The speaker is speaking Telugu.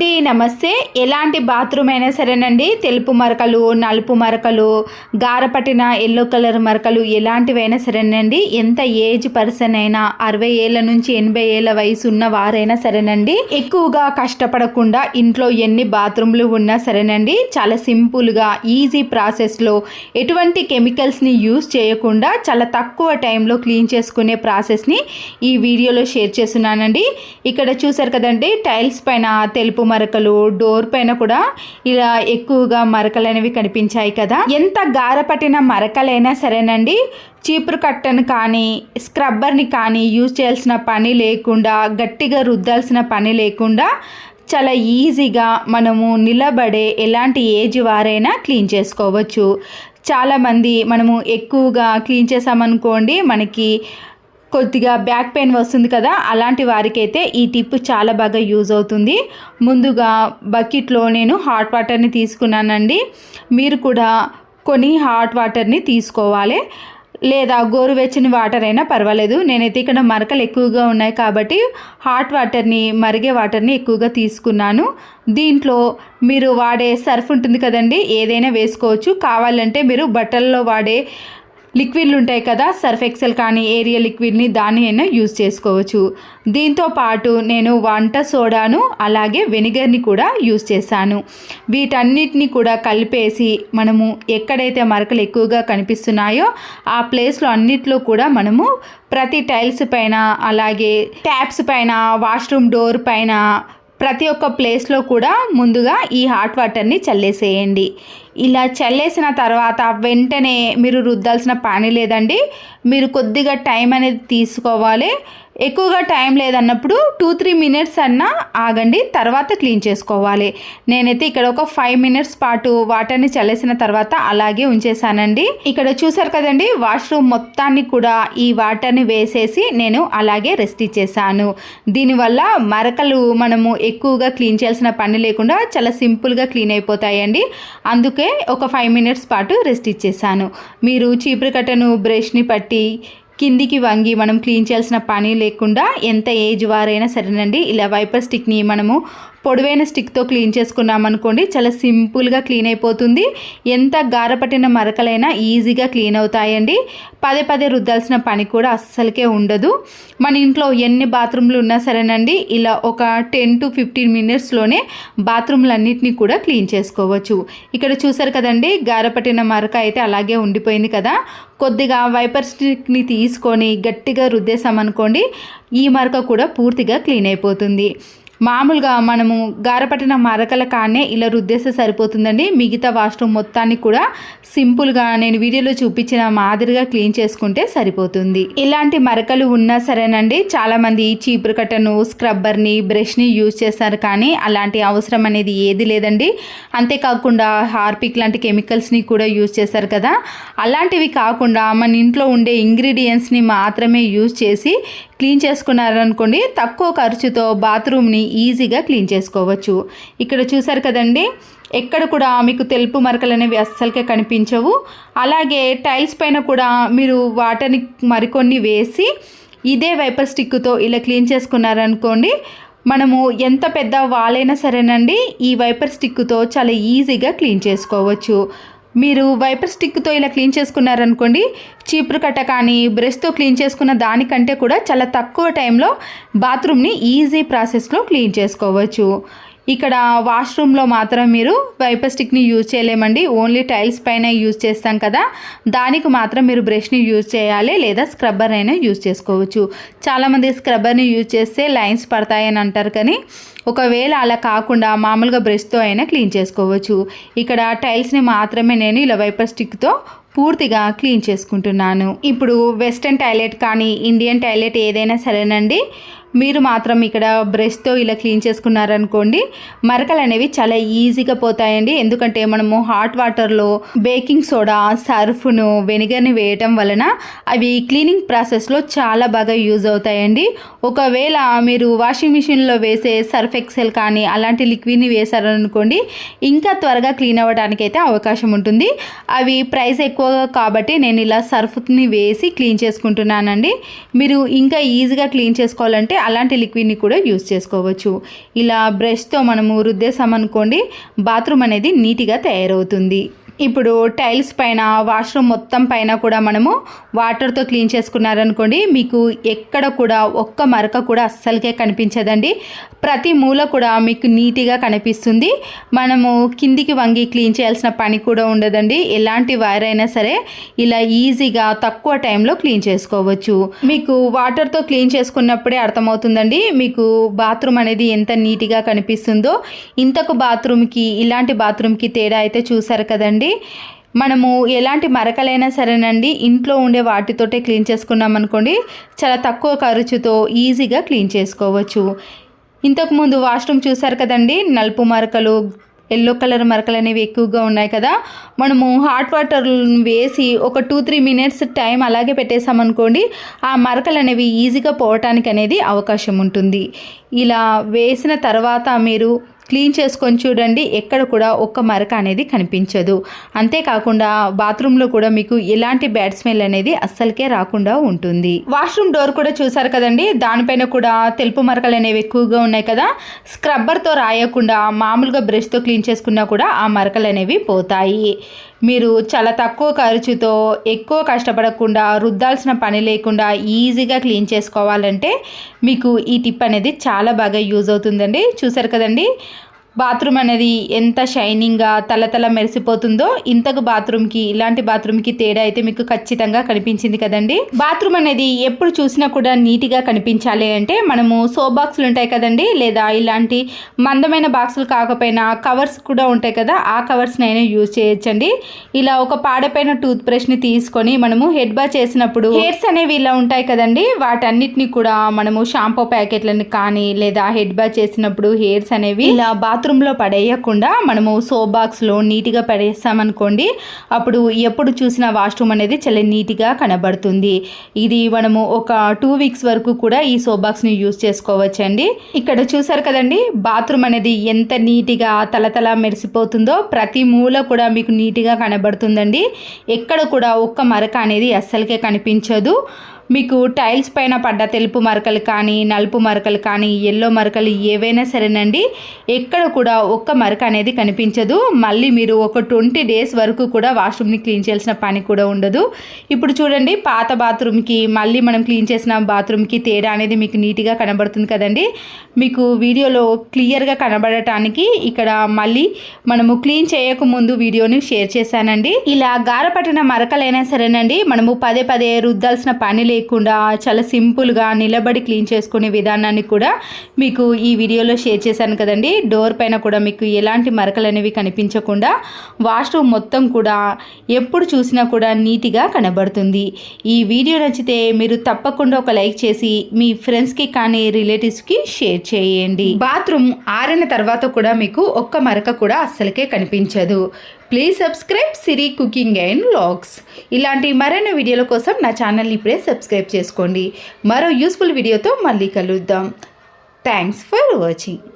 అండి నమస్తే. ఎలాంటి బాత్రూమ్ అయినా సరేనండి. తెలుపు మరకలు నలుపు మరకలు గారపట్టిన ఎల్లో కలర్ మరకలు ఎలాంటివైనా సరేనండి. ఎంత ఏజ్ పర్సన్ అయినా అరవై ఏళ్ళ నుంచి ఎనభై ఏళ్ళ వయసు ఉన్న వారైనా సరేనండి. ఎక్కువగా కష్టపడకుండా ఇంట్లో ఎన్ని బాత్రూమ్లు ఉన్నా సరేనండి. చాలా సింపుల్గా ఈజీ ప్రాసెస్లో ఎటువంటి కెమికల్స్ని యూస్ చేయకుండా చాలా తక్కువ టైంలో క్లీన్ చేసుకునే ప్రాసెస్ని ఈ వీడియోలో షేర్ చేస్తున్నానండి. ఇక్కడ చూసారు కదండి టైల్స్ పైన తెలుపు మరకలు డోర్ పైన కూడా ఇలా ఎక్కువగా మరకలు అనేవి కనిపించాయి కదా. ఎంత గారపట్టిన మరకలైనా సరేనండి చీపురు కట్టను కానీ స్క్రబ్బర్ని కానీ యూజ్ చేయాల్సిన పని లేకుండా గట్టిగా రుద్దాల్సిన పని లేకుండా చాలా ఈజీగా మనము నిలబడే ఎలాంటి ఏజ్ వారైనా క్లీన్ చేసుకోవచ్చు. చాలామంది మనము ఎక్కువగా క్లీన్ చేసామనుకోండి మనకి కొద్దిగా బ్యాక్ పెయిన్ వస్తుంది కదా అలాంటి వారికైతే ఈ టిప్ చాలా బాగా యూజ్ అవుతుంది. ముందుగా బకెట్లో నేను హాట్ వాటర్ని తీసుకున్నానండి. మీరు కూడా కొన్ని హాట్ వాటర్ని తీసుకోవాలి. లేదా గోరువెచ్చని వాటర్ అయినా పర్వాలేదు. నేనైతే ఇక్కడ మరకలు ఎక్కువగా ఉన్నాయి కాబట్టి హాట్ వాటర్ని మరిగే వాటర్ని ఎక్కువగా తీసుకున్నాను. దీంట్లో మీరు వాడే సర్ఫ్ ఉంటుంది కదండి ఏదైనా వేసుకోవచ్చు. కావాలంటే మీరు బట్టల్లో వాడే లిక్విడ్లు ఉంటాయి కదా సర్ఫ్ ఎక్సెల్ కానీ ఏరియా లిక్విడ్ని దాన్ని అయినా యూజ్ చేసుకోవచ్చు. దీంతో పాటు నేను వంట సోడాను అలాగే వెనిగర్ని కూడా యూజ్ చేశాను. వీటన్నిటిని కూడా కలిపేసి మనము ఎక్కడైతే మరకలు ఎక్కువగా కనిపిస్తున్నాయో ఆ ప్లేస్లో అన్నిట్లో కూడా మనము ప్రతి టైల్స్ పైన అలాగే ట్యాప్స్ పైన వాష్రూమ్ డోర్ పైన ప్రతి ఒక్క ప్లేస్లో కూడా ముందుగా ఈ హాట్ వాటర్ని చల్లేసేయండి. ఇలా చల్లేసిన తర్వాత వెంటనే మీరు రుద్దాల్సిన పని లేదండి. మీరు కొద్దిగా టైం అనేది తీసుకోవాలి. ఎక్కువగా టైం లేదన్నప్పుడు టూ త్రీ మినిట్స్ అన్నా ఆగండి. తర్వాత క్లీన్ చేసుకోవాలి. నేనైతే ఇక్కడ ఒక ఫైవ్ మినిట్స్ పాటు వాటర్ని చల్లేసిన తర్వాత అలాగే ఉంచేసానండి ఇక్కడ చూసారు కదండి వాష్రూమ్ మొత్తాన్ని కూడా ఈ వాటర్ని వేసేసి నేను అలాగే రెస్ట్ ఇచ్చేసాను దీనివల్ల మరకలు మనము ఎక్కువగా క్లీన్ చేయాల్సిన పని లేకుండా చాలా సింపుల్గా క్లీన్ అయిపోతాయండి. అందుకే ఒక ఫైవ్ మినిట్స్ పాటు రెస్ట్ ఇచ్చేసాను. మీరు చీపురు కట్టను బ్రష్ని పట్టి కిందికి వంగి మనం క్లీన్ చేయాల్సిన పని లేకుండా ఎంత ఏజ్ వారైనా సరేనండి. ఇలా వైపర్ స్టిక్ని మనము పొడవైన స్టిక్తో క్లీన్ చేసుకున్నామనుకోండి చాలా సింపుల్గా క్లీన్ అయిపోతుంది. ఎంత గారపట్టిన మరకలైనా ఈజీగా క్లీన్ అవుతాయండి. పదే పదే రుద్దాల్సిన పని కూడా అస్సలకే ఉండదు. మన ఇంట్లో ఎన్ని బాత్రూమ్లు ఉన్నా సరేనండి ఇలా ఒక టెన్ టు ఫిఫ్టీన్ మినిట్స్లోనే బాత్రూమ్లన్నింటినీ కూడా క్లీన్ చేసుకోవచ్చు. ఇక్కడ చూసారు కదండి గారపట్టిన మరక అయితే అలాగే ఉండిపోయింది కదా. కొద్దిగా వైపర్ స్టిక్ని తీసుకొని గట్టిగా రుద్దేశామనుకోండి ఈ మరక కూడా పూర్తిగా క్లీన్ అయిపోతుంది. మామూలుగా మనము గారపట్టిన మరకల కానే ఇలా రుద్దేస్తే సరిపోతుందండి. మిగతా వాష్రూమ్ మొత్తాన్ని కూడా సింపుల్గా నేను వీడియోలో చూపించిన మాదిరిగా క్లీన్ చేసుకుంటే సరిపోతుంది. ఇలాంటి మరకలు ఉన్నా సరేనండి. చాలామంది చీపురు కట్టను స్క్రబ్బర్ని బ్రష్ని యూజ్ చేస్తారు కానీ అలాంటి అవసరం అనేది ఏది లేదండి. అంతేకాకుండా హార్పిక్ లాంటి కెమికల్స్ని కూడా యూజ్ చేస్తారు కదా. అలాంటివి కాకుండా మన ఇంట్లో ఉండే ఇంగ్రీడియంట్స్ని మాత్రమే యూజ్ చేసి క్లీన్ చేసుకున్నారనుకోండి తక్కువ ఖర్చుతో బాత్రూమ్ని ఈజీగా క్లీన్ చేసుకోవచ్చు. ఇక్కడ చూసారు కదండి ఎక్కడ కూడా మీకు తెలుపు మరకలు అనేవి అస్సలకే కనిపించవు. అలాగే టైల్స్ పైన కూడా మీరు వాటర్ని మరికొన్ని వేసి ఇదే వైపర్ స్టిక్తో ఇలా క్లీన్ చేసుకున్నారనుకోండి మనము ఎంత పెద్ద వాలైనా సరేనండి ఈ వైపర్ స్టిక్తో చాలా ఈజీగా క్లీన్ చేసుకోవచ్చు. మీరు వైపర్ స్టిక్తో ఇలా క్లీన్ చేసుకున్నారనుకోండి చీపురు కట్ట కానీ బ్రష్తో క్లీన్ చేసుకున్న దానికంటే కూడా చాలా తక్కువ టైంలో బాత్రూమ్ని ఈజీ ప్రాసెస్లో క్లీన్ చేసుకోవచ్చు. ఇక్కడ వాష్రూమ్లో మాత్రం మీరు వైపర్ స్టిక్ని యూజ్ చేయలేమండి. ఓన్లీ టైల్స్ పైన యూజ్ చేస్తాం కదా. దానికి మాత్రం మీరు బ్రష్ని యూజ్ చేయాలి లేదా స్క్రబ్బర్ అయినా యూజ్ చేసుకోవచ్చు. చాలామంది స్క్రబ్బర్ని యూజ్ చేస్తే లైన్స్ పడతాయని అంటారు కానీ ఒకవేళ అలా కాకుండా మామూలుగా బ్రష్తో అయినా క్లీన్ చేసుకోవచ్చు. ఇక్కడ టైల్స్ని మాత్రమే నేను ఇలా వైపర్ స్టిక్తో పూర్తిగా క్లీన్ చేసుకుంటున్నాను. ఇప్పుడు వెస్ట్రన్ టాయిలెట్ కానీ ఇండియన్ టాయిలెట్ ఏదైనా సరేనండి. మీరు మాత్రం ఇక్కడ బ్రష్తో ఇలా క్లీన్ చేసుకున్నారనుకోండి మరకలు అనేవి చాలా ఈజీగా పోతాయండి. ఎందుకంటే మనము హాట్ వాటర్లో బేకింగ్ సోడా సర్ఫ్ను వెనిగర్ని వేయటం వలన అవి క్లీనింగ్ ప్రాసెస్లో చాలా బాగా యూజ్ అవుతాయండి. ఒకవేళ మీరు వాషింగ్ మిషన్లో వేసే సర్ఫ్ ఎక్సెల్ కానీ అలాంటి లిక్విడ్ని వేశారనుకోండి ఇంకా త్వరగా క్లీన్ అవ్వడానికి అయితే అవకాశం ఉంటుంది. అవి ప్రైస్ ఎక్కువ కాబట్టి నేను ఇలా సర్ఫ్ని వేసి క్లీన్ చేసుకుంటున్నానండి. మీరు ఇంకా ఈజీగా క్లీన్ చేసుకోవాలంటే అలాంటి లిక్విడ్ని కూడా యూస్ చేసుకోవచ్చు. ఇలా బ్రష్తో మనము రుద్దేసామనుకోండి బాత్రూమ్ అనేది నీట్గా తయారవుతుంది. ఇప్పుడు టైల్స్ పైన వాష్రూమ్ మొత్తం పైన కూడా మనము వాటర్తో క్లీన్ చేసుకున్నారనుకోండి మీకు ఎక్కడ కూడా ఒక్క మరక కూడా అస్సలకే కనిపించదండి. ప్రతి మూల కూడా మీకు నీట్గా కనిపిస్తుంది. మనము కిందికి వంగి క్లీన్ చేయాల్సిన పని కూడా ఉండదండి. ఎలాంటి వైర్ అయినా సరే ఇలా ఈజీగా తక్కువ టైంలో క్లీన్ చేసుకోవచ్చు. మీకు వాటర్తో క్లీన్ చేసుకున్నప్పుడే అర్థమవుతుందండి మీకు బాత్రూమ్ అనేది ఎంత నీట్గా కనిపిస్తుందో. ఇంతకు బాత్రూమ్కి ఇలాంటి బాత్రూమ్కి తేడా అయితే చూసారు కదండి. మనము ఎలాంటి మరకలైనా సరేనండి ఇంట్లో ఉండే వాటితోటే క్లీన్ చేసుకున్నాం అనుకోండి చాలా తక్కువ ఖర్చుతో ఈజీగా క్లీన్ చేసుకోవచ్చు. ఇంతకుముందు వాష్రూమ్ చూసారు కదండి నలుపు మరకలు ఎల్లో కలర్ మరకలు అనేవి ఎక్కువగా ఉన్నాయి కదా. మనము హాట్ వాటర్ వేసి ఒక టూ త్రీ మినిట్స్ టైం అలాగే పెట్టేసామనుకోండి ఆ మరకలు అనేవి ఈజీగా పోవటానికి అనేది అవకాశం ఉంటుంది. ఇలా వేసిన తర్వాత మీరు క్లీన్ చేసుకొని చూడండి ఎక్కడ కూడా ఒక్క మరక అనేది కనిపించదు. అంతేకాకుండా బాత్రూంలో కూడా మీకు ఎలాంటి బ్యాడ్ స్మెల్ అనేది అస్సలకే రాకుండా ఉంటుంది. వాష్రూమ్ డోర్ కూడా చూసారు కదండి దానిపైన కూడా తెలుపు మరకలు అనేవి ఎక్కువగా ఉన్నాయి కదా. స్క్రబ్బర్తో రాయకుండా మామూలుగా బ్రష్తో క్లీన్ చేసుకున్నా కూడా ఆ మరకలు అనేవి పోతాయి. మీరు చాలా తక్కువ ఖర్చుతో ఎక్కువ కష్టపడకుండా రుద్దాల్సిన పని లేకుండా ఈజీగా క్లీన్ చేసుకోవాలంటే మీకు ఈ టిప్ అనేది చాలా బాగా యూజ్ అవుతుందండి. చూసారు కదండి? బాత్రూమ్ అనేది ఎంత షైనింగ్గా తలతల మెరిసిపోతుందో ఇంతకు బాత్రూమ్కి ఇలాంటి బాత్రూమ్కి తేడా అయితే మీకు ఖచ్చితంగా కనిపించింది కదండి. బాత్రూమ్ అనేది ఎప్పుడు చూసినా కూడా నీట్గా కనిపించాలి అంటే మనము సో బాక్సులు ఉంటాయి కదండి. లేదా ఇలాంటి మందమైన బాక్సులు కాకపోయినా కవర్స్ కూడా ఉంటాయి కదా ఆ కవర్స్ని అయినా యూజ్ చేయొచ్చండి. ఇలా ఒక పాడపైన టూత్ బ్రష్ని తీసుకొని మనము హెడ్ బా చేసినప్పుడు హెయిర్స్ అనేవి ఇలా ఉంటాయి కదండి. వాటన్నిటిని కూడా మనము షాంపూ ప్యాకెట్లను కానీ లేదా హెడ్ బా చేసినప్పుడు హెయిర్స్ అనేవి ఇలా బాత్ బాత్రూంలో పడేయకుండా మనము సోప్ బాక్స్లో నీట్గా పడేస్తామనుకోండి అప్పుడు ఎప్పుడు చూసినా వాష్రూమ్ అనేది చాలా నీట్గా కనబడుతుంది. ఇది మనము ఒక టూ వీక్స్ వరకు కూడా ఈ సోప్ బాక్స్ని యూజ్ చేసుకోవచ్చండి. ఇక్కడ చూసారు కదండి బాత్రూమ్ అనేది ఎంత నీట్గా తలతల మెరిసిపోతుందో ప్రతి మూల కూడా మీకు నీట్గా కనబడుతుందండి. ఎక్కడ కూడా ఒక్క మరక అనేది అస్సలకే కనిపించదు. మీకు టైల్స్ పైన పడ్డ తెలుపు మరకలు కానీ నలుపు మరకలు కానీ ఎల్లో మరకలు ఏవైనా సరేనండి. ఎక్కడ కూడా ఒక్క మరక అనేది కనిపించదు. మళ్ళీ మీరు ఒక ట్వంటీ డేస్ వరకు కూడా వాష్రూమ్ని క్లీన్ చేయాల్సిన పని కూడా ఉండదు. ఇప్పుడు చూడండి పాత బాత్రూమ్కి మళ్ళీ మనం క్లీన్ చేసిన బాత్రూమ్కి తేడా అనేది మీకు నీట్గా కనబడుతుంది కదండి. మీకు వీడియోలో క్లియర్గా కనబడటానికి ఇక్కడ మళ్ళీ మనము క్లీన్ చేయకముందు వీడియోని షేర్ చేశానండి. ఇలా గారపట్టిన మరకలైనా సరేనండి. మనము పదే పదే రుద్దాల్సిన పని లేదు లేకుండా చాలా సింపుల్గా నిలబడి క్లీన్ చేసుకునే విధానాన్ని కూడా మీకు ఈ వీడియోలో షేర్ చేశాను కదండి. డోర్ పైన కూడా మీకు ఎలాంటి మరకలు అనేవి కనిపించకుండా వాష్రూమ్ మొత్తం కూడా ఎప్పుడు చూసినా కూడా నీట్గా కనబడుతుంది. ఈ వీడియో నచ్చితే మీరు తప్పకుండా ఒక లైక్ చేసి మీ ఫ్రెండ్స్కి కానీ రిలేటివ్స్కి షేర్ చేయండి. బాత్రూమ్ ఆరిన తర్వాత కూడా మీకు ఒక్క మరక కూడా అస్సలకే కనిపించదు. Please subscribe Siri cooking and vlogs ఇలాంటి మరెన్నో వీడియోల కోసం నా ఛానల్ని ఇప్పుడే సబ్స్క్రైబ్ చేసుకోండి. మరో యూస్ఫుల్ వీడియోతో మళ్ళీ కలుద్దాం. Thanks for watching